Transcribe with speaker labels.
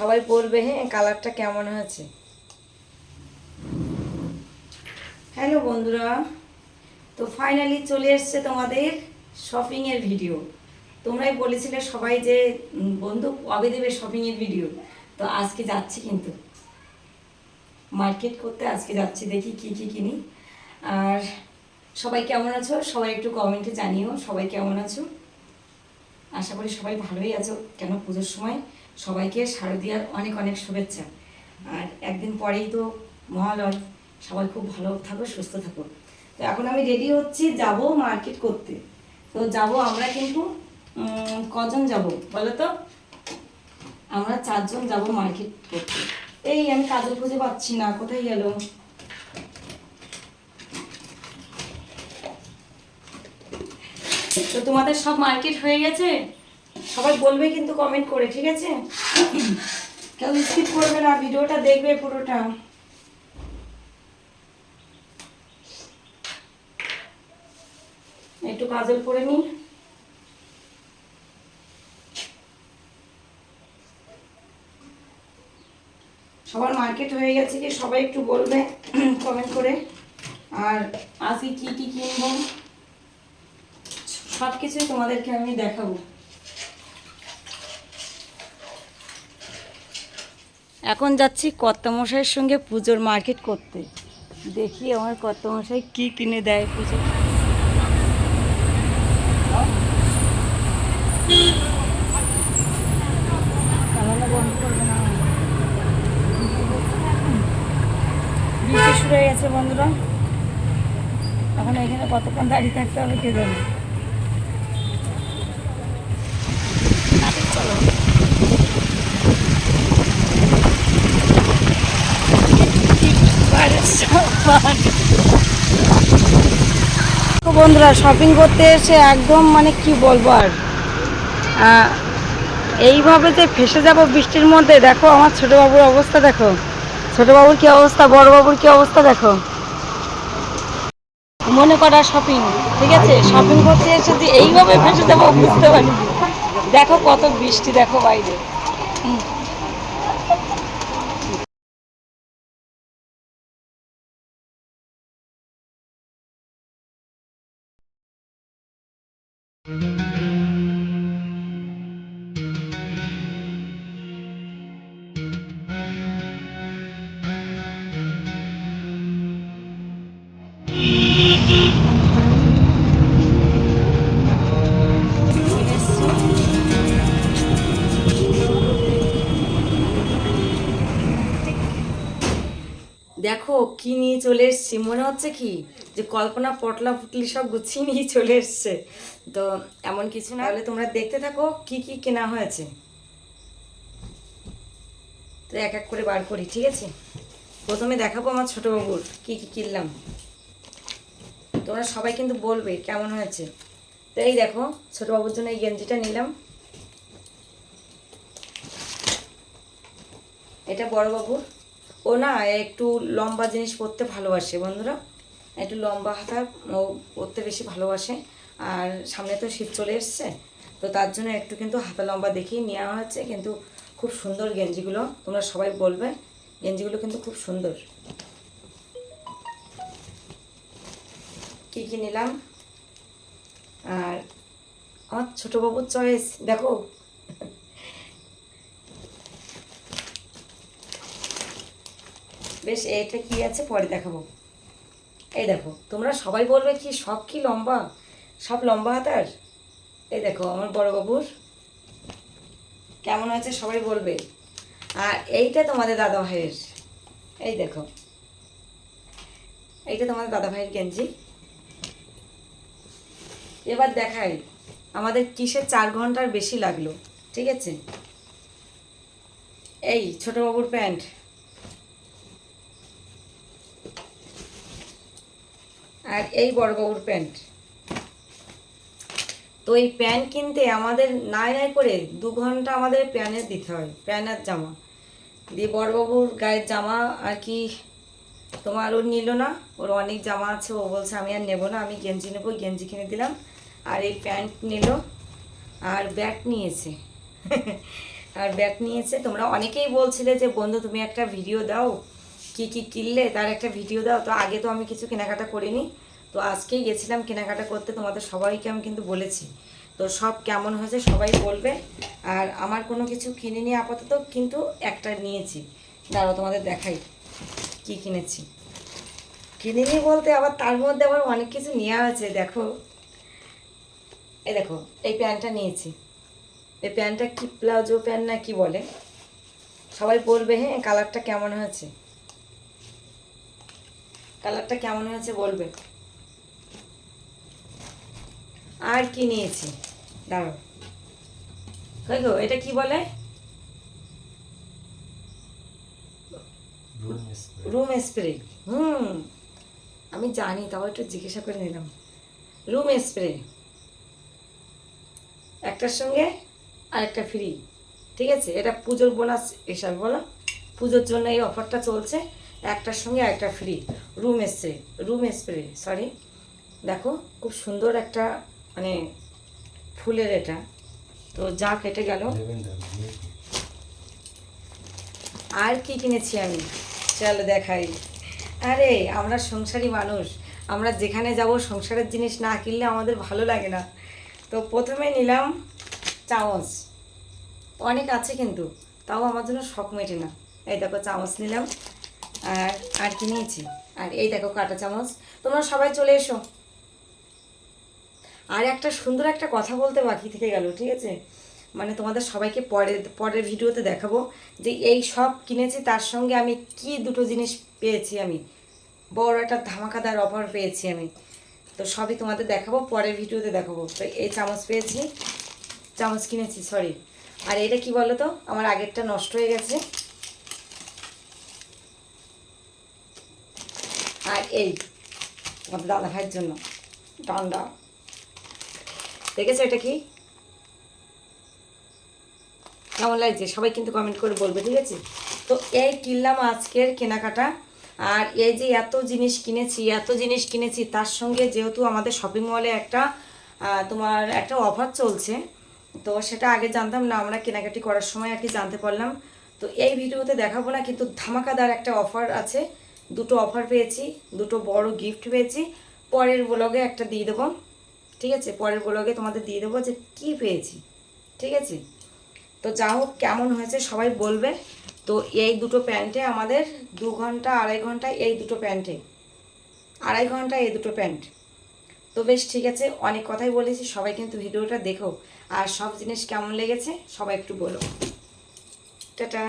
Speaker 1: সবাই বলবে হ্যাঁ? কালারটা কেমন হয়েছে? হ্যালো বন্ধুরা। তো ফাইনালি চলে এসছে তোমাদের শপিংয়ের ভিডিও তোমরাই বলেছিলে সবাই যে বন্ধু কবে দেবে শপিংয়ের ভিডিও তো আজকে যাচ্ছি কিন্তু। মার্কেট করতে আজকে যাচ্ছি, দেখি কি কি কিনি। আর সবাই কেমন আছো? সবাই একটু কমেন্টে জানিও, সবাই কেমন আছো? আশা করি সবাই ভালোই আছো, কেন পুজোর সময়? সবাইকে শারদীয়ার অনেক অনেক শুভেচ্ছা। আর একদিন পরেই তো মহালয়, সবাই খুব ভালো থাকো, সুস্থ থাকো। তো এখন আমি রেডি হচ্ছি যাব মার্কেট করতে। তো যাব আমরা কিন্তু কজন যাব বলো তো? আমরা চারজন যাব মার্কেট করতে। এই আমি কাজল খুঁজে পাচ্ছি না, কোথায় গেল? তো তোমাদের সব মার্কেট হয়ে গেছে? সবাই বলবে কিন্তু কমেন্ট করে, ঠিক আছে? কেউ স্কিপ করবে না, ভিডিওটা দেখবে পুরোটা। একটু কাজল করে নিই। সবার মার্কেট হয়ে গেছে কি, সবাই একটু বলবে কমেন্ট করে। আর আজকে কি কি কিনবো? সব কিছুই তোমাদেরকে আমি দেখাবো। এখন যাচ্ছি কর্তামশাইয়ের সঙ্গে পুজোর মার্কেট করতে। দেখি আমার কর্তামশাই কি কিনে দেয় পুজো। শুরু হয়ে গেছে বন্ধুরা। এখন এখানে কতক্ষণ দাঁড়িয়ে থাকতে হবে কে জানে। চলো। বন্ধুরা শপিং করতে এসে একদম মানে কি বলব আর? এইভাবে যে ফেসে যাব বৃষ্টির মধ্যে, দেখো আমার ছোট বাবুর অবস্থা দেখো। ছোট বাবুর কি অবস্থা, বড় বাবুর কি অবস্থা দেখো। মনে করা শপিং ঠিক আছে? শপিং করতে এসে যে এইভাবে ফেসে যাব, বুঝতে পারি দেখো কত বৃষ্টি, দেখো বাইরে। দেখো কি নিয়ে চলে এসছি। মনে হচ্ছে কি যে কল্পনা, পটলা, পুটলি সব গুছিয়ে নিয়ে চলে এসছে। তো এমন কিছু না। হলে তোমরা দেখতে থাকো কি কি কেনা হয়েছে। তো এক এক করে বার করি, ঠিক আছে? প্রথমে দেখাবো আমার ছোট বাবুর কি কি কিনলাম। তোমরা সবাই কিন্তু বলবে কেমন হয়েছে। তো এই দেখো ছোট বাবুর জন্য এই গেঞ্জিটা নিলাম। এটা বড় বাবুর ও না একটু লম্বা জিনিস পরতে ভালোবাসে বন্ধুরা। একটু লম্বা হাতা, ও পরতে বেশি ভালোবাসে। আর সামনে তো শীত চলে এসছে, তো তার জন্য একটু কিন্তু হাতা লম্বা দেখেই নেওয়া হচ্ছে কিন্তু খুব সুন্দর গেঞ্জিগুলো, তোমরা সবাই বলবে, গেঞ্জিগুলো কিন্তু খুব সুন্দর। কী কী নিলাম? আর আমার ছোটো বাবুর চয়েস, দেখো। বেশ, এটা কি আছে? পরে দেখাবো। এই দেখো, তোমরা সবাই বলবে কি, সব কি লম্বা? সব লম্বা হাতার? এই দেখো, আমার বড় বাবুর। কেমন হয়েছে সবাই বলবে। আর এইটা তোমাদের দাদা ভাইয়ের। এই দেখো। এইটা তোমাদের দাদা ভাইয়ের গেঞ্জি। এবার দেখাই, আমাদের কিসের চার ঘণ্টার বেশি লাগল, ঠিক আছে? এই ছোট বাবুর প্যান্ট। আর এই বড় বাবুর প্যান্ট। তো এই প্যান্ট কিনতে আমাদের নাই নাই করে দু ঘণ্টা আমাদের প্যানের দিতে হয় প্যান্ট আর জামা। দিয়ে বড়বাবুর গায়ের জামা আর কি তোমার ওর নিল না, ওর অনেক জামা আছে, ও বলছে আমি আর নেব না, আমি গেঞ্জি নেব, গেঞ্জি কিনে দিলাম। আর এই প্যান্ট নিল, আর ব্যাট নিয়েছে। আর ব্যাগ নিয়েছে, তোমরা অনেকেই বলছিলে যে বন্ধু তুমি একটা ভিডিও দাও কি কি কিনলে তার একটা ভিডিও দাও। তো আগে তো আমি কিছু কেনাকাটা করিনি। তো আজকেই গেছিলাম কেনাকাটা করতে, তোমাদের সবাইকে আমি কিন্তু বলেছি। তো সব কেমন হয়েছে সবাই বলবে। আর আমার কোনো কিছু কিনিনি আপাতত, কিন্তু একটা নিয়েছি। দাঁড়াও, তোমাদের দেখাই কি কিনেছি। কিনিনি বলতে আবার তার মধ্যে আবার অনেক কিছু নেওয়া আছে, দেখো। এই দেখো, এই প্যান্টটা নিয়েছি। এই প্যান্টটা কি, প্লাজো প্যান্ট না কি বলে? সবাই বলবে হ্যাঁ কালারটা কেমন হয়েছে? কালারটা কেমন হয়েছে বলবে? আর কি নিয়েছি? দাঁড়ো কই গো এটা কি বলে?
Speaker 2: রুম স্প্রে
Speaker 1: রুম স্প্রে হুম আমি জানি তাও একটু জিজ্ঞাসা করে নিলাম। রুম স্প্রে একটার সঙ্গে আর একটা ফ্রি ঠিক আছে? এটা পুজোর বোনাস হিসাবে বলো। পুজোর জন্য এই অফারটা চলছে। একটার সঙ্গে একটা free room spray room spray sorry দেখো, খুব সুন্দর একটা মানে ফুলের এটা। তো যা কেটে গেল। আর কি কিনেছি আমি? চলো দেখাই। আরে, আমরা সংসারী মানুষ। আমরা যেখানে যাব, সংসারের জিনিস না কিনলে আমাদের ভালো লাগে না। তো প্রথমে নিলাম চামচ। অনেক আছে কিন্তু, তাও আমার জন্য শখ মেটে না। এই দেখো, চামচ নিলাম। আর আর কি নিয়েছি আর এই দেখো কাঁটা চামচ। তোমরা সবাই চলে এসো। আর একটা সুন্দর একটা কথা বলতে বাকি থেকে গেল, ঠিক আছে? মানে তোমাদের সবাইকে পরে পরের ভিডিওতে দেখাবো যে এই সব কিনেছি, তার সঙ্গে আমি কি দুটো জিনিস পেয়েছি আমি। বড় একটা ধামাকাদার অফার পেয়েছি আমি। তো সবই তোমাদের দেখাবো, পরের ভিডিওতে দেখাবো। তো এই চামচ পেয়েছি। চামচ কিনেছি সরি আর এটা কি বলো তো আমার আগেরটা নষ্ট হয়ে গেছে আর এই আমাদের দাদা ভাইয়ের জন্য, ডান্ডা। দেখেছ এটা কি? কেমন লাগছে? সবাই কিন্তু কমেন্ট করে বলবে, ঠিক আছে? তো এই কিনলাম আজকের কেনাকাটা, আর এই যে এত জিনিস কিনেছি, এত জিনিস কিনেছি, তার সঙ্গে যেহেতু আমাদের শপিং মলে একটা তোমার একটা অফার চলছে, তো সেটা আগে জানতাম না, আমরা কেনাকাটি করার সময় আর কি জানতে পারলাম। তো এই ভিডিওতে দেখাবো না, কিন্তু ধামাকাদার একটা অফার আছে। দুটো অফার পেয়েছি, দুটো বড় গিফট পেয়েছি। পরের ব্লগে একটা দিয়ে দেবো। ঠিক আছে? পরের ব্লগে তোমাদের দিয়ে দেবো যে কী পেয়েছি। ঠিক আছে? তো যা হোক, কেমন হয়েছে সবাই বলবে। তো এই দুটো প্যান্টে আমাদের দু ঘণ্টা, আড়াই ঘণ্টা এই দুটো প্যান্টে আড়াই ঘণ্টা এই দুটো প্যান্ট তো বেশ, ঠিক আছে? অনেক কথাই বলেছি, সবাই কিন্তু ভিডিওটা দেখো। আর সব জিনিস কেমন লেগেছে, সবাই একটু বলো। টাটা।